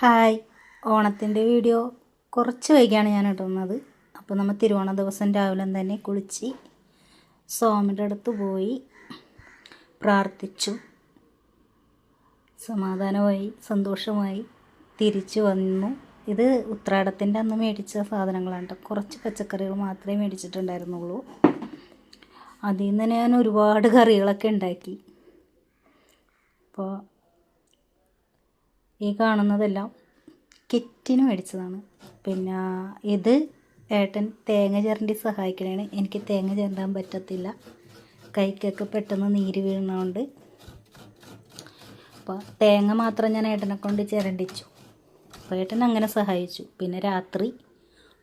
Hi. ഓണത്തിന്റെ video കുറച്ച് വൈകിയാണ് ഞാൻ ഇടുന്നത്. അപ്പോൾ നമ്മൾ തിരുവോണ ദിവസം രാവിലെ തന്നെ കുളിച്ച് സ്വാമിയുടെ അടുത്ത് പോയി പ്രാർത്ഥിച്ചു. സമാധാനമായി സന്തോഷമായി തിരിച്ചു വന്നു. ഇത് ഉത്രാടത്തിന്റെ അന്ന് മേടിച്ച സാധനങ്ങളാണ് കേട്ടോ കുറച്ച് പച്ചക്കറികൾ മാത്രമേ മേടിച്ചിട്ടുണ്ടായിരുന്നുള്ളൂ. അതിൽ നിന്ന് ഞാൻ ഒരുപാട് കറികളൊക്കെ ഉണ്ടാക്കി. അപ്പോൾ ഈ കാണുന്നതെല്ലാം കിറ്റിന് മേടിച്ചതാണ്. പിന്നെ ഇത് ഏട്ടൻ തേങ്ങ ചിരണ്ടി സഹായിക്കണേണ്. എനിക്ക് തേങ്ങ ചിരണ്ടാൻ പറ്റത്തില്ല. കൈക്കൊക്കെ പെട്ടെന്ന് നീര് വീഴുന്നതുകൊണ്ട് അപ്പോൾ തേങ്ങ മാത്രം ഞാൻ ഏട്ടനെ കൊണ്ട് ചിരണ്ടിച്ചു. അപ്പോൾ ഏട്ടൻ അങ്ങനെ സഹായിച്ചു. പിന്നെ രാത്രി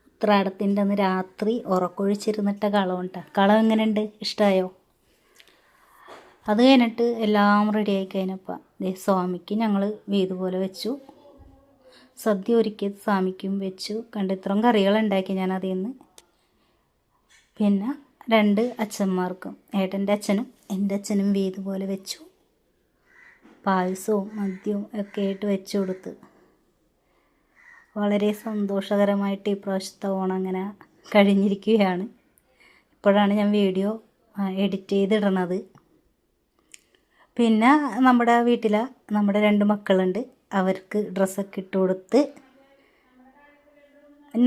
ഉത്രാടത്തിന്റെ അന്ന് രാത്രി ഉറക്കൊഴിച്ചിരുന്നിട്ട കളമുണ്ട കളം എങ്ങനെയുണ്ട്? ഇഷ്ടമായോ അത് കഴിഞ്ഞിട്ട് എല്ലാം റെഡിയായി കഴിഞ്ഞപ്പോൾ ദേ സ്വാമിക്ക് ഞങ്ങൾ വീത് പോലെ വെച്ചു. സദ്യ ഒരുക്കിയത് സ്വാമിക്കും വെച്ചു. കണ്ട് ഇത്രയും കറികൾ ഉണ്ടാക്കി ഞാൻ അതിൽ നിന്ന്. പിന്നെ രണ്ട് അച്ഛന്മാർക്കും ഏട്ടന്റെ അച്ഛനും എന്റെ അച്ഛനും വീത് പോലെ വെച്ചു. പായസവും മദ്യവും ഒക്കെ ആയിട്ട് വെച്ചു കൊടുത്ത്. വളരെ സന്തോഷകരമായിട്ട് ഈ പ്രാവശ്യത്തെ ഓണം അങ്ങനെ കഴിഞ്ഞിരിക്കുകയാണ്. ഇപ്പോഴാണ് ഞാൻ വീഡിയോ എഡിറ്റ് ചെയ്തിടണത്. പിന്നെ നമ്മുടെ വീട്ടിൽ നമ്മുടെ രണ്ട് മക്കളുണ്ട്. അവർക്ക് ഡ്രസ്സൊക്കെ ഇട്ട് കൊടുത്ത്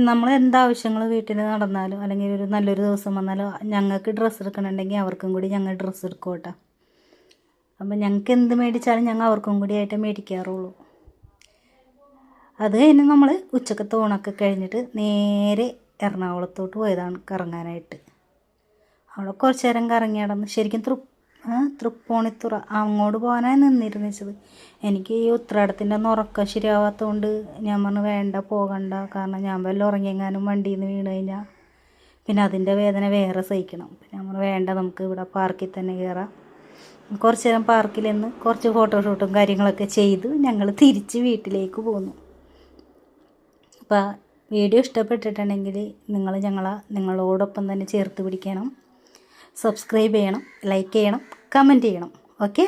നമ്മൾ എന്താവശ്യങ്ങൾ വീട്ടിൽ നടന്നാലും അല്ലെങ്കിൽ ഒരു നല്ലൊരു ദിവസം വന്നാലോ ഞങ്ങൾക്ക് ഡ്രസ്സ് എടുക്കണമെങ്കിൽ അവർക്കും കൂടി ഞങ്ങൾ ഡ്രസ്സ് എടുക്കോട്ടെ കേട്ടോ അപ്പം ഞങ്ങൾക്ക് എന്ത് മേടിച്ചാലും ഞങ്ങൾ അവർക്കും കൂടി ആയിട്ട് മേടിക്കാറുള്ളൂ. അത് കഴിഞ്ഞ് നമ്മൾ ഉച്ചക്കത്തെ ഊണൊക്കെ കഴിഞ്ഞിട്ട് നേരെ എറണാകുളത്തോട്ട് പോയതാണ് കറങ്ങാനായിട്ട്. അവിടെ കുറച്ച് നേരം കറങ്ങി ശരിക്കും തൃ തൃപ്പൂണിത്തുറ. അങ്ങോട്ട് പോകാനാണ് നിന്നിരുന്നത് എനിക്ക് ഈ ഉത്രാടത്തിന്റെ അന്ന് ഉറക്കം ശരിയാവാത്തതുകൊണ്ട് ഞാൻ പറഞ്ഞു വേണ്ട പോകണ്ട. കാരണം ഞാൻ വല്ല ഉറങ്ങിയെങ്ങാനും വണ്ടിയിൽ നിന്ന് വീണ് കഴിഞ്ഞാൽ പിന്നെ അതിന്റെ വേദന വേറെ സഹിക്കണം. പിന്നെ നമ്മൾ വേണ്ട നമുക്ക് ഇവിടെ പാർക്കിൽ തന്നെ കയറാം കുറച്ച് നേരം പാർക്കിൽ നിന്ന് കുറച്ച് ഫോട്ടോഷൂട്ടും കാര്യങ്ങളൊക്കെ ചെയ്ത് ഞങ്ങൾ തിരിച്ച് വീട്ടിലേക്ക് പോന്നു. അപ്പോൾ വീഡിയോ ഇഷ്ടപ്പെട്ടിട്ടുണ്ടെങ്കിൽ നിങ്ങൾ ഞങ്ങളെ നിങ്ങളോടൊപ്പം തന്നെ ചേർത്ത് പിടിക്കണം. സബ്സ്ക്രൈബ് ചെയ്യണം ലൈക്ക് ചെയ്യണം കമന്റ് ചെയ്യണം. ഓക്കെ